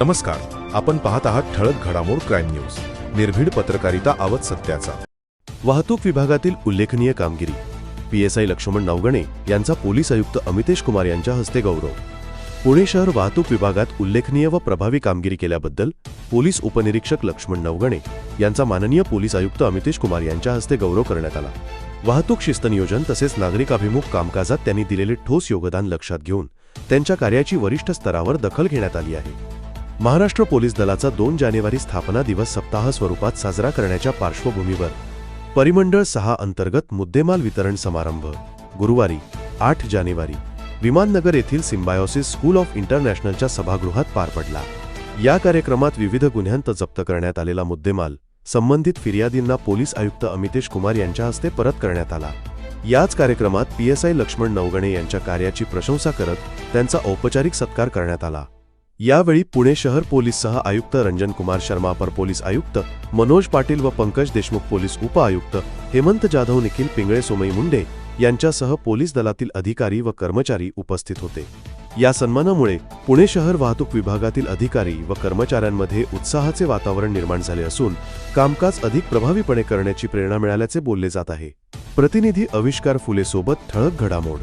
नमस्कार. आपण पाहत आहात ठळक घडामोड क्राईम न्यूज. निर्भीड पत्रकारिता आवत सत्याचा. वाहतूक विभागातील उल्लेखनीय कामगिरी. पीएसआय लक्ष्मण नवगणे यांचा पोलीस आयुक्त अमितेश कुमार यांच्या हस्ते गौरव. पुणे शहर वाहतूक विभागात उल्लेखनीय व प्रभावी कामगिरी केल्याबद्दल पोलीस उपनिरीक्षक लक्ष्मण नवगणे यांचा माननीय पोलीस आयुक्त अमितेश कुमार यांच्या हस्ते गौरव करण्यात आला. वाहतूक शिस्त नियोजन तसेच नागरिकाभिमुख कामकाजात त्यांनी दिलेले ठोस योगदान लक्षात घेऊन त्यांच्या कार्याची वरिष्ठ स्तरावर दखल घेण्यात आली आहे. महाराष्ट्र पोलीस दलाचा दोन जानेवारी स्थापना दिवस सप्ताह स्वरूपात साजरा करण्याच्या पार्श्वभूमीवर परिमंडळ सहा अंतर्गत मुद्देमाल वितरण समारंभ. गुरुवारी आठ जानेवारी विमाननगर येथील सिम्बायोसिस स्कूल ऑफ इंटरनॅशनलच्या सभागृहात पार पडला. या कार्यक्रमात विविध गुन्ह्यांत जप्त करण्यात आलेला मुद्देमाल संबंधित फिर्यादींना पोलीस आयुक्त अमितेश कुमार यांच्या हस्ते परत करण्यात आला. याच कार्यक्रमात पीएसआय लक्ष्मण नवगणे यांच्या कार्याची प्रशंसा करत त्यांचा औपचारिक सत्कार करण्यात आला. यावेळी पुणे शहर पोलीससह आयुक्त रंजन कुमार शर्मा अपर पोलीस आयुक्त मनोज पाटील व पंकज देशमुख पोलीस उपआयुक्त हेमंत जाधव निखिल पिंगळे सोमई मुंडे यांच्यासह पोलीस दलातील अधिकारी व कर्मचारी उपस्थित होते. या सन्मानामुळे पुणे शहर वाहतूक विभागातील अधिकारी व कर्मचाऱ्यांमध्ये उत्साहाचे वातावरण निर्माण झाले असून कामकाज अधिक प्रभावीपणे करण्याची प्रेरणा मिळाल्याचे बोलले जात आहे. प्रतिनिधी अविष्कार फुलेसोबत ठळक घडामोड.